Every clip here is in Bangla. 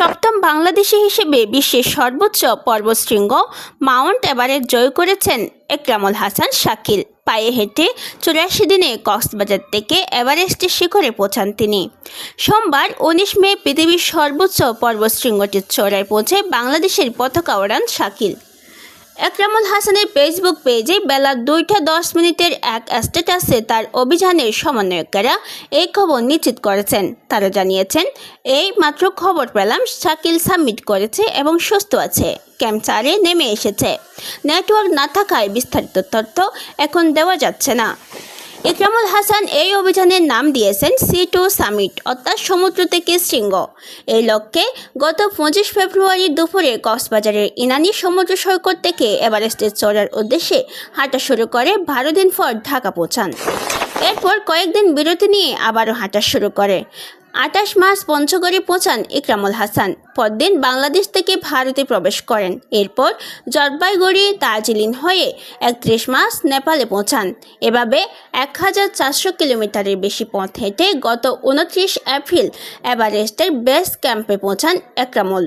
সপ্তম বাংলাদেশি হিসেবে বিশ্বের সর্বোচ্চ পর্বশৃঙ্গ মাউন্ট এভারেস্ট জয় করেছেন একরামুল হাসান শাকিল। পায়ে হেঁটে চুরাশি দিনে কক্সবাজার থেকে এভারেস্টের শিখরে পৌঁছান তিনি। সোমবার উনিশ মে পৃথিবীর সর্বোচ্চ পর্বশৃঙ্গটির চড়ায় পৌঁছে বাংলাদেশের পতাকা ওড়ান শাকিল। একরামুল হাসানের ফেসবুক পেজে বেলা দুইটা দশ মিনিটের এক স্ট্যাটাসে তার অভিযানের সমন্বয়কেরা এই খবর নিশ্চিত করেছেন। তারা জানিয়েছেন, এই মাত্র খবর পেলাম, শাকিল সাবমিট করেছে এবং সুস্থ আছে ক্যাম্প চারে নেমে এসেছে। নেটওয়ার্ক না থাকায় বিস্তারিত তথ্য এখন দেওয়া যাচ্ছে না। ইকরামুল হাসান এই অভিযানের নাম দিয়েছেন সি টু সামিট, অর্থাৎ সমুদ্র থেকে শৃঙ্গ। এই লক্ষ্যে গত পঁচিশ ফেব্রুয়ারি দুপুরে কক্সবাজারের ইনানি সমুদ্র সৈকত থেকে এভারেস্টের চড়ার উদ্দেশ্যে হাঁটা শুরু করে বারো দিন পর ঢাকা পৌঁছান। এরপর কয়েকদিন বিরতি নিয়ে আবারও হাঁটা শুরু করে। আঠাশ মাস পঞ্চগড়ে পৌঁছান ইকরামুল হাসান। পরদিন বাংলাদেশ থেকে ভারতে প্রবেশ করেন। এরপর জলপাইগুড়ি দার্জিলিং হয়ে একত্রিশ মাস নেপালে পৌঁছান। এভাবে এক হাজার চারশো কিলোমিটারের বেশি পথ হেঁটে গত উনত্রিশ এপ্রিল এভারেস্টের বেস ক্যাম্পে পৌঁছান একরামুল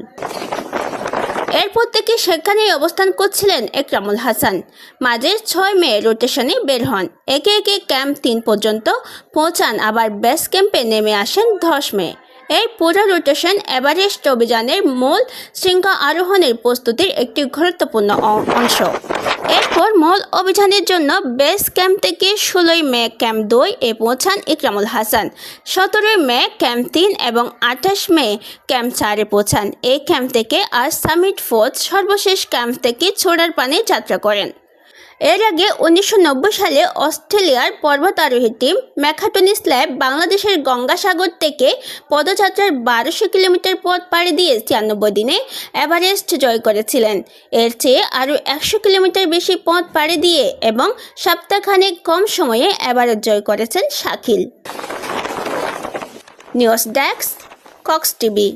এরপর থেকে সেখানেই অবস্থান করছিলেন একরামুল হাসান। মাঝের ছয় মে রোটেশনে বের হন। একে একে ক্যাম্প তিন পর্যন্ত পৌঁছান। আবার বেস ক্যাম্পে নেমে আসেন দশ মে। এই পুরো রোটেশন এভারেস্ট অভিযানের মূল শৃঙ্গ আরোহণের প্রস্তুতির একটি গুরুত্বপূর্ণ অংশ। এরপর মূল অভিযানের জন্য বেস ক্যাম্প থেকে ষোলোই মে ক্যাম্প দুই এ পৌঁছান ইকরামুল হাসান। সতেরোই মে ক্যাম্প তিন এবং আঠাশ মে ক্যাম্প চারে পৌঁছান। এই ক্যাম্প থেকে আর সামিট ফোর্থ সর্বশেষ ক্যাম্প থেকে ছোড়ার পানে যাত্রা করেন। এর আগে উনিশশো নব্বই সালে অস্ট্রেলিয়ার পর্বতারোহী টিম ম্যাকাটনি স্ল্যাব বাংলাদেশের গঙ্গাসাগর থেকে পদযাত্রার বারোশো কিলোমিটার পথ পাড়ি দিয়ে ছিয়ানব্বই দিনে এভারেস্ট জয় করেছিলেন। এর চেয়ে আরও একশো কিলোমিটার বেশি পথ পাড়ি দিয়ে এবং সপ্তাহখানেক কম সময়ে এভারেস্ট জয় করেছেন Shakil. News desk, Cox TV.